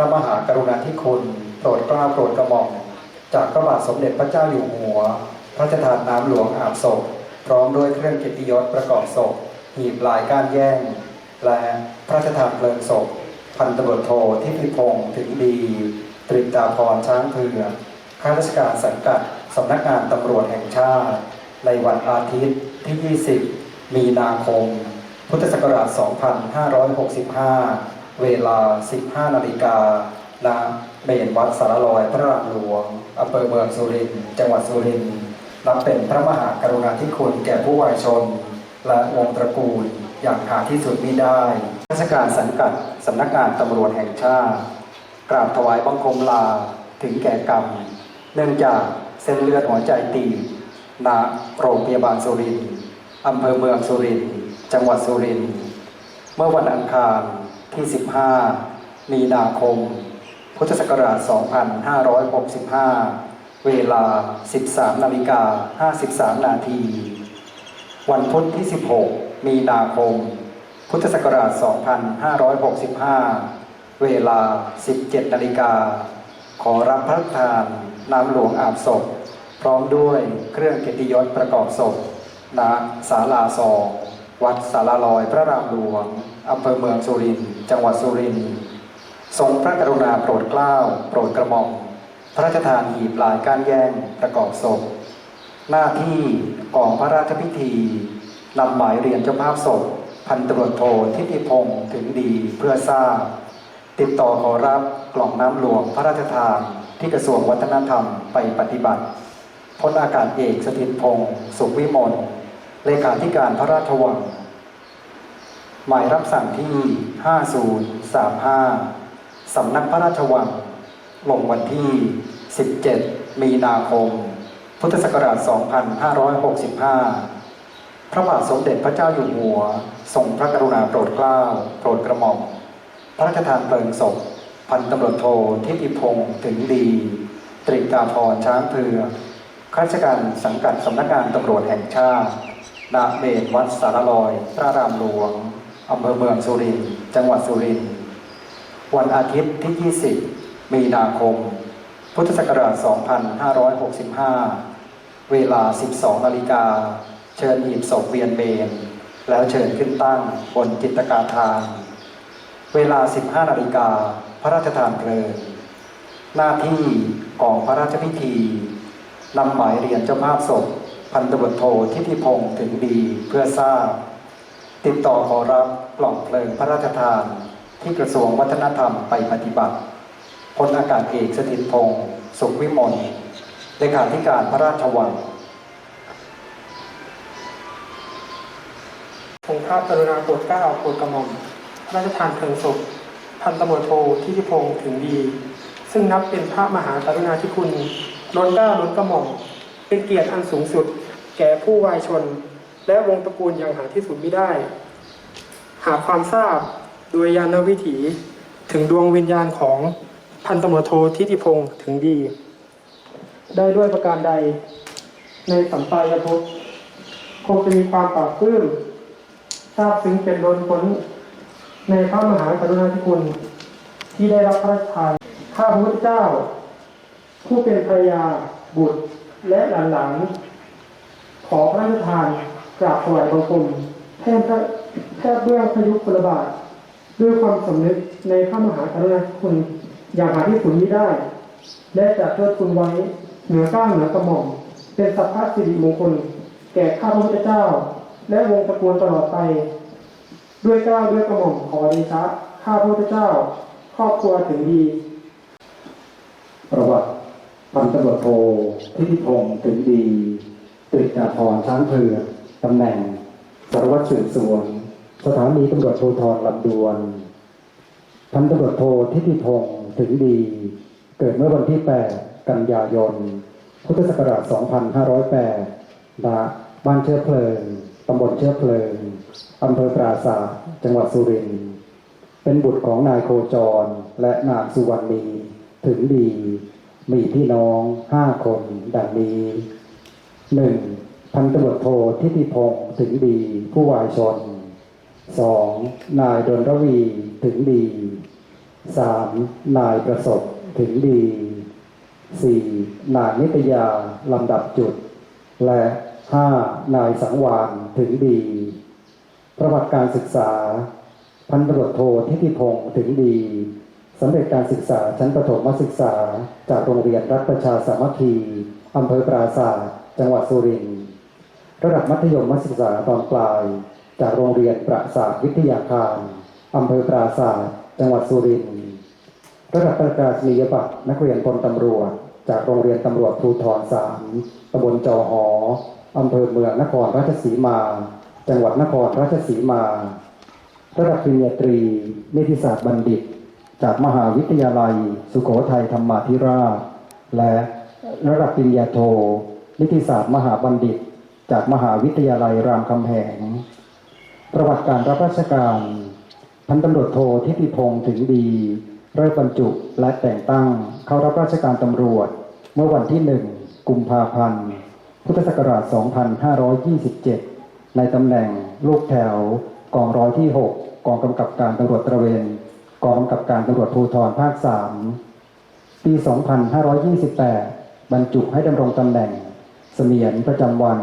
พระมหากรุณาธิคุณโปรดเกล้าโปรดกระหม่อมจากพระบาทสมเด็จพระเจ้าอยู่หัว พระราชทานน้ำหลวงอาบศพ พร้อมด้วยเครื่องเกียรติยศประกอบศพ หีบลายก้านแย่ง และพระราชทานเพลิงศพ พันตำรวจโททิติพงศ์ถึงดี ตริตาพรช้างเผือกข้าราชการสังกัดสำนักงานตำรวจแห่งชาติ ในวันอาทิตย์ที่ 20 มีนาคม พุทธศักราช 2565 เวลา 15 นาฬิกาณเมนวัดสารลอยพระรามหลวงอำเภอเมืองสุรินทร์จังหวัดสุรินทร์นับเป็นพระมหากรุณาธิคุณแก่ผู้วายชน และวงศ์ตระกูลอย่างหาที่สุดมิได้ราชการสังกัดสำนักงานตำรวจแห่งชาติกราบถวายบังคมลาถึงแก่กรรม เนื่องจากเส้นเลือดหัวใจตีบณโรงพยาบาลสุรินทร์อำเภอเมืองสุรินทร์จังหวัดสุรินทร์เมื่อวันอังคาร ที่ 15 มีนาคม พุทธศักราช 2565 เวลา 13นาฬิกา53 นาที วันพุธที่ 16 มีนาคม พุทธศักราช 2565 เวลา 17นาฬิกา ขอรับพระทานน้ำหลวงอาบศพ พร้อมด้วยเครื่องเกียรติยศประกอบศพณศาลาสองวัดสารลอยพระรามหลวง อำเภอเมืองสุรินทร์ จังหวัดสุรินทร์ทรงพระกรุณาโปรดเกล้า โปรดกระหม่อมพระราชทานหีบลายก้านแย่งประกอบศพ หน้าที่กองพระราชพิธีนำหมายเรียนเจ้าภาพศพ พันตรวจโททิติพงศ์ถึงดีเพื่อทราบ ติดต่อขอรับกล่องน้ำหลวงพระราชทานที่กระทรวงวัฒนธรรมไปปฏิบัติพลอากาศเอกสถิตพงศ์สุขวิมลเลขาธิการพระราชวัง หมายรับสั่งที่ 5035 สำนักพระราชวัง ลงวันที่ 17 มีนาคม พุทธศักราช 2565 พระบาทสมเด็จพระเจ้าอยู่หัวทรงพระกรุณาโปรดเกล้า โปรดกระหม่อม พระราชทานเพลิงศพ พันตำรวจโททิติพงศ์ถึงดี ตริกาพรช้างเผือกข้าราชการสังกัดสำนักงานตำรวจแห่งชาติณเมนวัดสารลอยพระรามหลวง อำเภอเมืองสุรินทร์จังหวัดสุรินทร์วันอาทิตย์ที่ 20 มีนาคม พุทธศักราช 2565 เวลา 12นาฬิกา เชิญหีบศพเวียนเมน แล้วเชิญขึ้นตั้งบนจิตกาทาน เวลา 15นาฬิกา พระราชทานเพลิง หน้าที่กองพระราชพิธีนำหมายเรียนเจ้าภาพศพ พันตำรวจโททิติพงศ์ถึงดีเพื่อทราบ ติดต่อขอรับกล่องเพลิงพระราชทานที่กระทรวงวัฒนธรรมไปปฏิบัติพลอากาศเอกสถิตพงศ์สุขวิมลเลขาธิการพระราชวังทรงพระกรุณาโปรดเกล้าโปรดกระหม่อมพระราชทานเพลิงศพพันตำรวจโททิติพงศ์ถึงดี ซึ่งนับเป็นพระมหากรุณาธิคุณล้นเกล้าล้นกระหม่อมเป็นเกียรติอันสูงสุด แก่ผู้วายชน และวงตระกูลอย่างหาที่สุดไม่ได้ หาความทราบโดยยานวิถีถึงดวงวิญญาณของพันตำรวจโททิติพงศ์ถึงดี ได้ด้วยประการใด ในสัมปายภพคงจะมีความปราบปลื้มทราบซึ้งเป็นล้นพ้นในพระมหากรุณาธิคุณ ที่ได้รับพระราชทานข้าพระพุทธเจ้า ผู้เป็นภรรยาบุตรและหลานๆขอพระราชทาน กราบถวายบังคมแทนพระแทบเบื้องพยุคลบาทด้วยความสำนึกในพระมหากรุณาธิคุณอย่างหาที่สุดมิได้ และจะเทิดคุณไว้เหนือก้างเหนือกระหม่อม เป็นสัพพะสิริมงคล แก่ข้าพระพุทธเจ้า และวงตระกูลตลอดไป ด้วยเกล้าด้วยกระหม่อมขอเดชะข้าพระพุทธเจ้า ครอบครัวถึงดี ประวัติพันตำรวจโททิติพงศ์ถึงดีตริกาพรช้างเผือก ตำแหน่งสารวัตรสืบสวน สถานีตำรวจภูธรลำดวนพันตำรวจโททิติพงศ์ถึงดี เกิดเมื่อวันที่ 8 กันยายน พุทธศักราช 2508ณบ้านเชื้อเพลิงตำบลเชื้อเพลิงอำเภอปราสาทจังหวัดสุรินทร์เป็นบุตรของนายโคจรและนางสุวรรณีถึงดี มีพี่น้องห้าคน ดังนี้หนึ่ง พันตำรวจโททิติพงศ์ถึงดี ผู้วายชนสองนายดนรวีถึงดี 3. นายประสบถึงดี 4. นายนิตยาลำดับจุด และ 5. นายสังวานถึงดี ประวัติการศึกษา พันตำรวจโททิติพงศ์ถึงดีสำเร็จการศึกษาชั้นประถมศึกษา จากโรงเรียนรัฐประชาสามัคคีอำเภอปราศาสตร์จังหวัดสุรินทร์ ระดับมัธยมศึกษาตอนปลาย จากโรงเรียนประสาทวิทยาคารอำเภอปราศาสตร์จังหวัดสุรินทร์ระดับประกาศนียบัตรนักเรียนพลตำรวจ จากโรงเรียนตำรวจภูธรสามตำบลจอหออำเภอเมืองนครราชสีมา จังหวัดนครราชสีมา ระดับปริญญาตรีนิติศาสตร์บัณฑิต จากมหาวิทยาลัย สุโขทัยธรรมาธิราช และระดับปริญญาโท นิติศาสตร์มหาบัณฑิต จากมหาวิทยาลัยรามคำแหง ประวัติการรับราชการ พันตำรวจโททิติพงศ์ถึงดี เริ่มบรรจุและแต่งตั้งเข้ารับราชการตำรวจ เมื่อวันที่หนึ่งกุมภาพันธ์ พุทธศักราช 2527 ในตำแหน่งลูกแถวกองร้อยที่ 6 กองกำกับการตำรวจตระเวน กองกำกับการตำรวจภูธรภาค 3 ปี 2528 บรรจุให้ดำรงตำแหน่ง เสมียนประจำวัน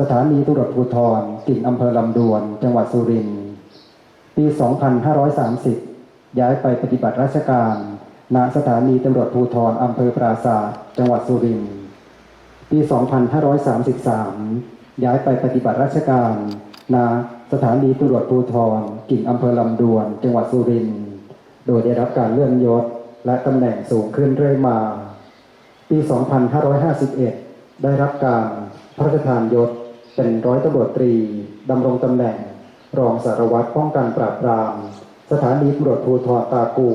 สถานีตำรวจภูธรกิ่งอำเภอลำดวน จังหวัดสุรินทร์ปี 2530 ย้ายไปปฏิบัติราชการณสถานีตำรวจภูธรอำเภอปราศาสตร์จังหวัดสุรินทร์ปี 2533 ย้ายไปปฏิบัติราชการณสถานีตำรวจภูธรกิ่งอำเภอลำดวน จังหวัดสุรินทร์โดยได้รับการเลื่อนยศและตำแหน่งสูงขึ้นเรื่อยมา ปี 2551 ได้รับการพระราชทานยศ เป็นร้อยตำรวจตรีดำรงตำแหน่ง รองสารวัตรป้องกันปราบปราม สถานีตำรวจภูธรตากู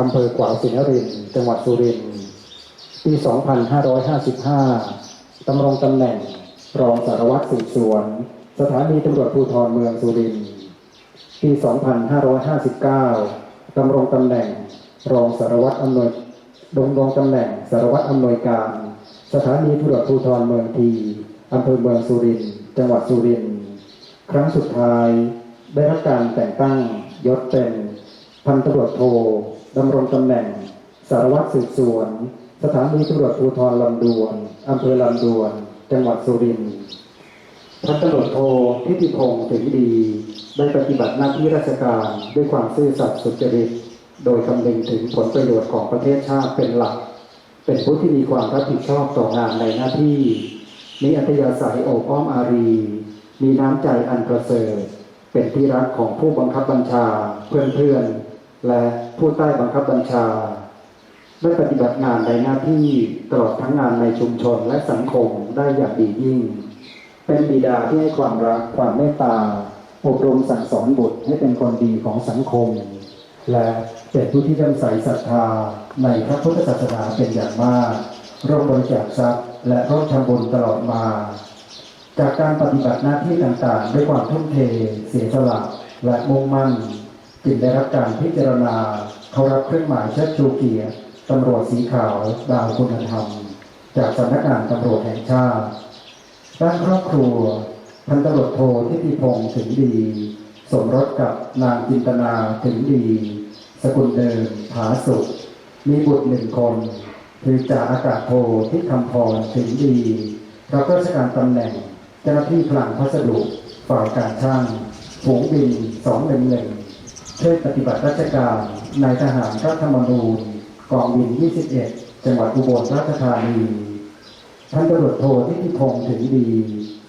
อำเภอขวาวสินรินทร์จังหวัดสุรินทร์ปี 2555ดำรงตำแหน่ง รองสารวัตรสืบสวน สถานีตำรวจภูธรเมืองสุรินทร์ปี 2559ดำรงตำแหน่ง รองสารวัตรอำนวยดำรงตำแหน่งสารวัตรอำนวยการ สถานีตำรวจภูธรเมืองที อำเภอเมืองสุรินทร์จังหวัดสุรินทร์ครั้งสุดท้ายได้รับการแต่งตั้งยศเป็นพันตำรวจโทดำรงตำแหน่ง สารวัตรสืบสวน สถานีตำรวจภูธรลำดวนอำเภอลำดวน จังหวัดสุรินทร์พันตำรวจโททิติพงศ์ถึงดี ได้ปฏิบัติหน้าที่ราชการด้วยความซื่อสัตย์สุจริต โดยคำนึงถึงผลประโยชน์ของประเทศชาติเป็นหลัก เป็นผู้ที่มีความรับผิดชอบต่องานในหน้าที่ มีอัธยาศัยโอบอ้อมอารี มีน้ำใจอันประเสริฐ เป็นที่รักของผู้บังคับบัญชาเพื่อนๆ และผู้ใต้บังคับบัญชา ได้ปฏิบัติงานในหน้าที่ตลอดทั้งงานในชุมชนและสังคมได้อย่างดียิ่ง เป็นบิดาที่ให้ความรักความเมตตา อบรมสั่งสอนบุตรให้เป็นคนดีของสังคม และเป็นผู้ที่เริ่มใสศรัทธาในพระพุทธศาสนาเป็นอย่างมากร่วมบริจาคทรัพย์ และร่วมทำบุญตลอดมา จากการปฏิบัติหน้าที่ต่างๆ ด้วยความทุ่มเท เสียสละและมุ่งมั่นจึงได้รับการพิจารณาเขารับเครื่องหมายเชิดชูเกียรติตำรวจสีขาวดาวคุณธรรม จากสำนักงานตำรวจแห่งชาติด้านครอบครัวพันตำรวจโททิติพงศ์ถึงดี สมรสกับนางจินตนาถึงดี สกุลเดิมผาสุขมีบุตรหนึ่งคน คือจ่าอากาศโททิศคำพรถึงดีรับราชการตำแหน่งเจ้าหน้าที่พลังพัสดุฝ่ายการช่างฝูงบิน 211 ช่วยปฏิบัติราชการนายทหารรัฐธรรมนูญกองบิน 21 จังหวัดอุบลราชธานีท่านตำรวจโททิติพงศ์ถึงดี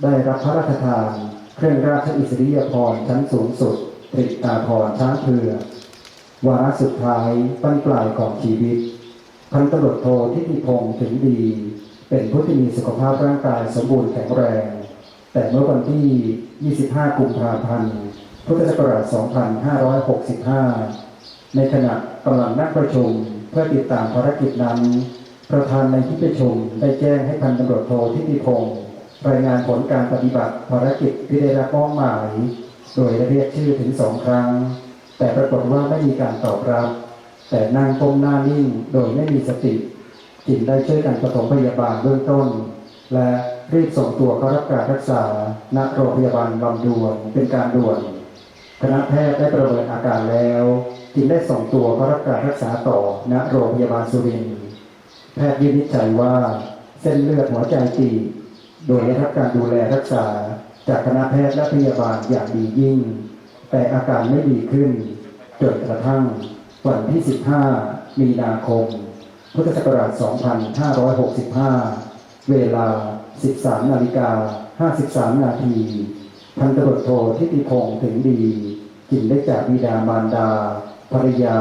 ได้รับพระราชทาน เครื่องราชอิสริยาภรณ์ชั้นสูงสุดตริตาภรณ์ช้างเผือกวาระสุดท้ายปั้นปลายของชีวิต พันตำรวจโททิติพงศ์ถึงดี เป็นผู้ที่มีสุขภาพร่างกายสมบูรณ์แข็งแรง แต่เมื่อวันที่ 25 กุมภาพันธ์ พุทธศักราช 2565 ในขณะกำลังนั่งประชุมเพื่อติดตามภารกิจนั้น ประธานในที่ประชุมได้แจ้งให้พันตำรวจโททิติพงศ์รายงานผลการปฏิบัติภารกิจที่ได้รับมอบหมาย โดยเรียกชื่อถึงสองครั้ง แต่ปรากฏว่าไม่มีการตอบรับ แต่นั่งก้มหน้านิ่งโดยไม่มีสติจึงได้ช่วยกันปฐมพยาบาลเบื้องต้น และรีบส่งตัวเข้ารับการรักษาณโรงพยาบาลลำดวนเป็นการด่วนคณะแพทย์ได้ประเมินอาการแล้วจึงได้ส่งตัวเข้ารับการรักษาต่อณโรงพยาบาลสุรินทร์แพทย์วินิจฉัยว่า เส้นเลือดหัวใจตีบโดยได้รับการดูแลรักษา จากคณะแพทย์และพยาบาลอย่างดียิ่ง แต่อาการไม่ดีขึ้นจนกระทั่ง วันที่ 15 มีนาคม พุทธศักราช 2565 เวลา 13 นาฬิกา 53 นาที พันตำรวจโททิติพงษ์ถึงดีจึงได้จากบิดามารดา ภรรยา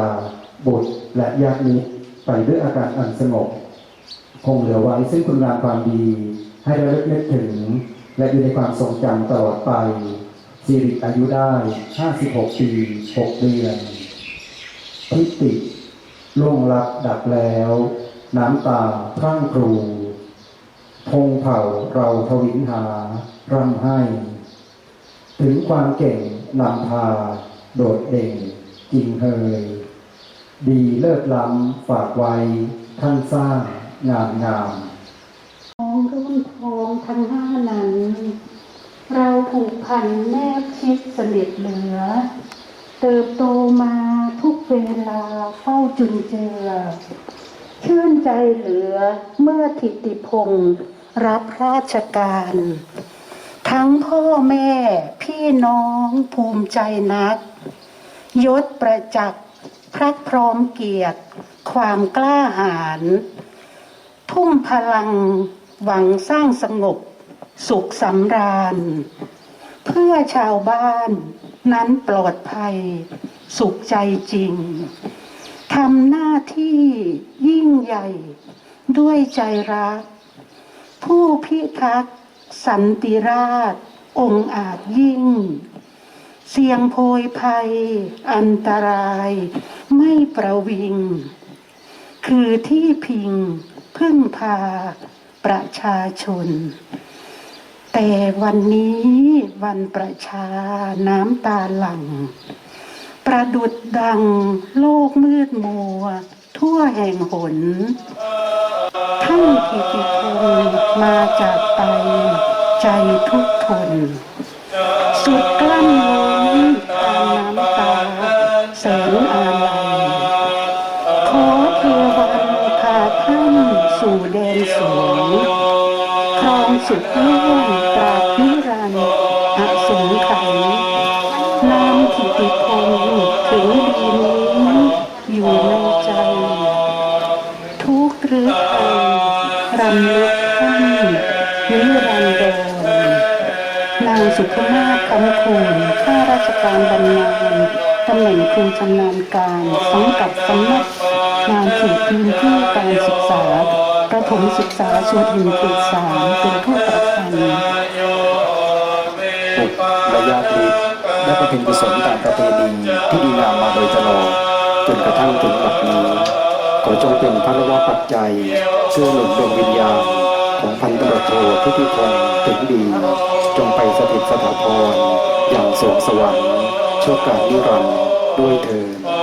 บุตร และญาติมิตรไปด้วยอาการอันสงบ คงเหลือไว้ซึ่งคุณงามความดี ให้ระลึกนึกถึง และอยู่ในความทรงจำตลอดไปสิริอายุได้ 56 ปี 6 เดือน ทิติล่วงลับดับแล้ว น้ำตาพรั่งพรูพงเผ่าเราทวินหาร่ำให้ ถึงความเก่งนำพา โดดเด่นจริงเฮย ดีเลิศล้ำฝากไว้ท่านสร้างงามงามน้องรุ่นทองทั้งห้านั้น เราผูกพันแนบชิดสนิทเหลือ เติบโตมาทุก เวลาเฝ้าจุนเจือ ชื่นใจเหลือเมื่อทิติพงศ์รับราชการ ทั้งพ่อแม่พี่น้องภูมิใจนัก ยศประจักษ์พระพร้อมเกียรติ ความกล้าหาญทุ่มพลังหวังสร้างสงบ สุขสำราญ เพื่อชาวบ้านนั้นปลอดภัย สุขใจจริงทำหน้าที่ยิ่งใหญ่ด้วยใจรัก ผู้พิทักษ์สันติราช องค์อาจยิ่ง เสียงโพยภัย อันตราย ไม่ประวิง คือที่พิงพึ่งพาประชาชน แต่วันนี้วันประชาน้ำตาหลั่ง ประดุดดังโลกมืดมัว ทั่วแห่งหน ท่านกิติพงศ์มาจากไปใจทุกทน สุดกลั้นล้นทางน้ำตาแสงอาลัยขอเทวันพาท่านสู่แดนสวงครองสุดเลื่องตราบ นางสุภนาคำคูณข้าราชการบำนาญตำแหน่งครูชำนาญการสังกัดสำนักงานเขตพื้นที่การศึกษาประถมศึกษาสุรินทร์เขตสามเป็นผู้ประพันธ์บุตรและญาติมิตรได้ประเพณีกุศลตามประเพณีที่ดีงามมาโดยตลอดจนกระทั่งถึงบัดนี้ขอจงเป็นพระวปัจจัยช่วยหนุนดวงวิญญาณของพันตำรวจโททิติพงศ์ถึงดี จงไปสถิตสถาพรอย่างสวงสวรรค์ชั่วการนิรันดร์ด้วยเธอ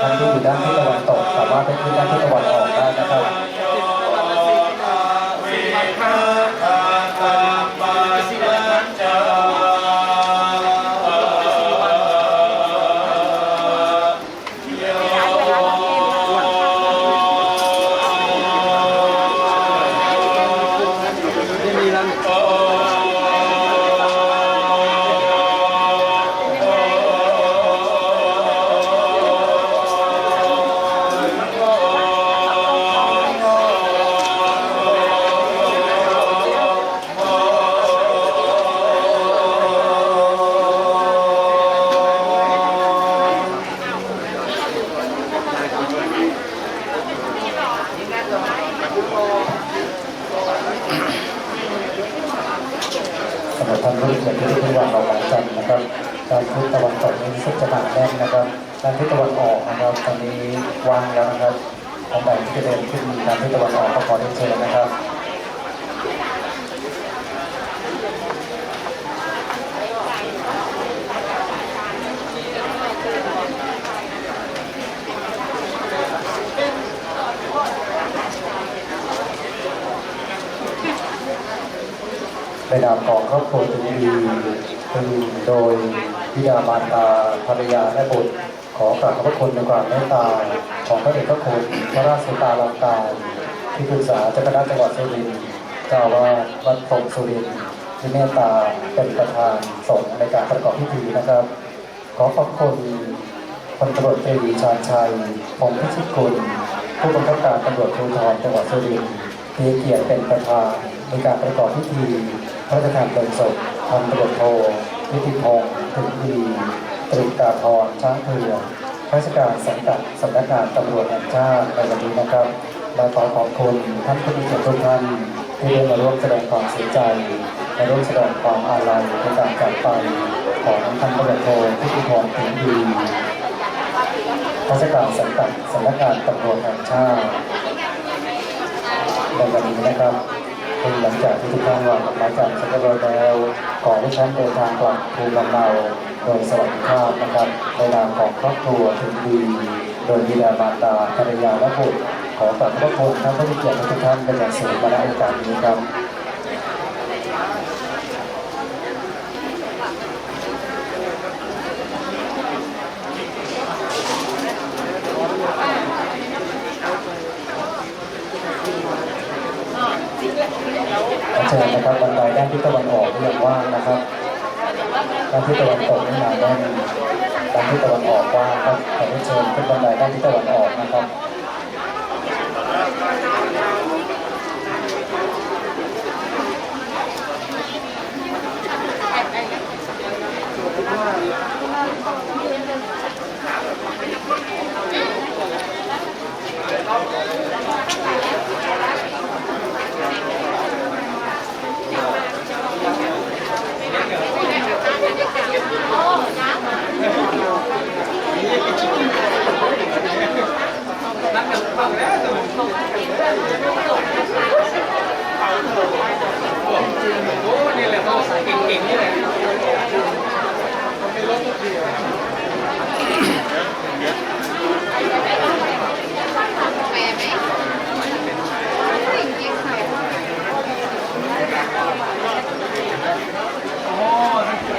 ท่านที่อยู่ด้านทิศตะวันตก สามารถไปขึ้นด้านทิศตะวันออกได้นะครับ สำหรับท่านผู้เกิดที่ทุกว่าเราหลังจันนะครับด้านทิศตะวันตกนี้รู้สึกจะหนาแน่นนะครับด้านทิศตะวันออกนะครับตอนนี้วางแล้วนะครับของใดที่จะเดินขึ้นด้านทิศตะวันออกก็ขอเรียนเชิญนะครับ ในนามของครอบครัวถึงดีคือโดยวิดามารดาภรรยาและบุตร ขอกราบขอบพระคุณในความเมตตาของพระเดชพระคุณพระราชสุตาลังการที่ปรึกษาเจ้าคณะจังหวัดสุรินทร์เจ้าอาวาวัดสมสุรินทร์ที่เมตตาเป็นประธานสงฆ์ในการประกอบพิธีนะครับ ขอขอบคุณพลตำรวจตรีชาญชัยพงพิชิตกุลผู้บังคับการตำรวจภูธรจังหวัดสุรินทร์ที่เกียรติเป็นประธานในการประกอบพิธี พระราชทานเพลิงศพพันตำรวจโทนิติพงษ์ถึงดีตริกาพรช้างเผือกข้าราชการสังกัดสำนักงานตำรวจแห่งชาติในวันนี้นะครับและขอขอบคุณท่านผู้มีเกียรติทุกท่านที่ได้มาร่วมแสดงความเสียใจและร่วมแสดงความอาลัยในการจากไปของท่านตำรวจโทนิติพงษ์ถึงดีราชการสังกัดสำนักงานตำรวจแห่งชาติในวันนี้นะครับ หลังจากที่ทุกท่านวางดอกไม้จันทร์สักการะแล้วขอให้ท่านเดินทางกลับภูมิลำเนาโดยสวัสดิภาพนะครับในนามของครอบครัวถึงดี โดยมีดามาตาภรรยาและบุตรขอกราบขอบพระคุณท่านผู้มีเกียรติทุกท่านเป็นอย่างสูงมาณโอกาสนี้ครับ เชิญนะครับบันไดด้านทิศตะวันออกที่ยังว่างนะครับด้านทิศตะวันตกนี่หนาแน่นด้านทิศตะวันออกว่างครับขอเรียนเชิญขึ้นบันไดด้านทิศตะวันออกนะครับ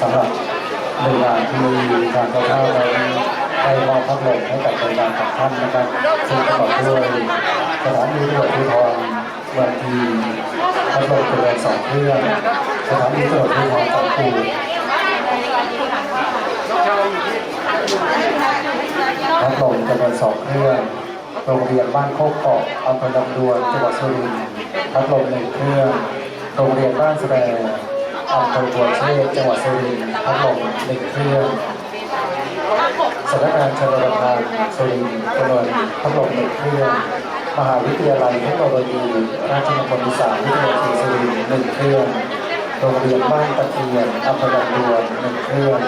สำหรับ หน่วยงานที่ทางเราเข้าได้ได้มอบพัดลมให้กับโรงการของท่านนะครับซึ่งประกอบด้วยสถานีตรวจภูธรเมืองทีพัดลมจำนวนสองเครื่องสถานีตรวจภูธรสองคูพัดลมจำนวนสองเครื่องโรงเรียนบ้านโคกเกาะอำเภอลำดวนจังหวัดสุรินทร์พัดลมหนึ่งเครื่องโรงเรียนบ้านแสดง อำเภอบัวเชษจังหวัดสุรินทร์พัดลมหนึ่งเครื่องสำนักงานชลประทานสุรินทร์จำนวนพัดลมหนึ่งเครื่องมหาวิทยาลัยเทคโนโลยีราชมงคลอีสานวิทยาลัยสุรินทร์หนึ่งเครื่องโรงเรียนบ้านตะเคียนอำเภอลำดวนหนึ่งเครื่อง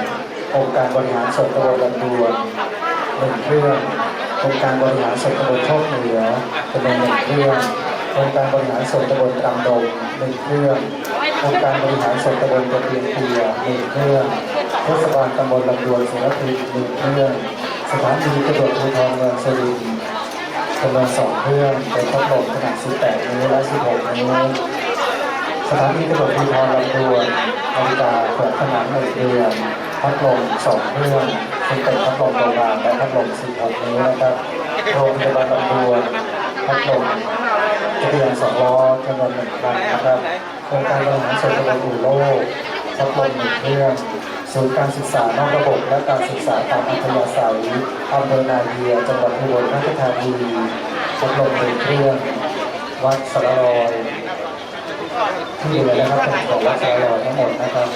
องค์การบริหารส่วนตำบลลำดวนหนึ่งเครื่ององค์การบริหารส่วนตำบลโชคเหนือจำนวนหนึ่งเครื่ององค์การบริหารส่วนตำบลตรำดงหนึ่งเครื่อง องค์การบริหารส่วนตำบลตะเพียนเตียหนึ่งเครื่องเทศบาลตำบลลำดวนสุรพิหนึ่งเครื่องสถานีตำรวจภูธรเมืองสุรินทร์จำนวนสองเครื่องเป็นพัดลมขนาด 18 นิ้วและ 16 นิ้วสถานีตำรวจภูธรลำดวนนาฬิกาเปิดผนังหนึ่งเรือนพัดลมสองเครื่องซึ่งเป็นพัดลมโบราณและพัดลม16 นิ้วนะครับโรงพยาบาลลำดวนพัดลมจักรยานสองล้อจำนวนหนึ่งคันนะครับ โครงการบริหารส่วนตำบลอู่โลกพัดลมหนึ่งเครื่องศูนย์การศึกษานอกระบบและการศึกษาตามอัธยาศัยอำเภอนาเยียจังหวัดอุบลราชธานีพัดลมหนึ่งเครื่องวัดสระลอยที่เลือนะครับของวัดสายลอยทั้งหมดนะครับ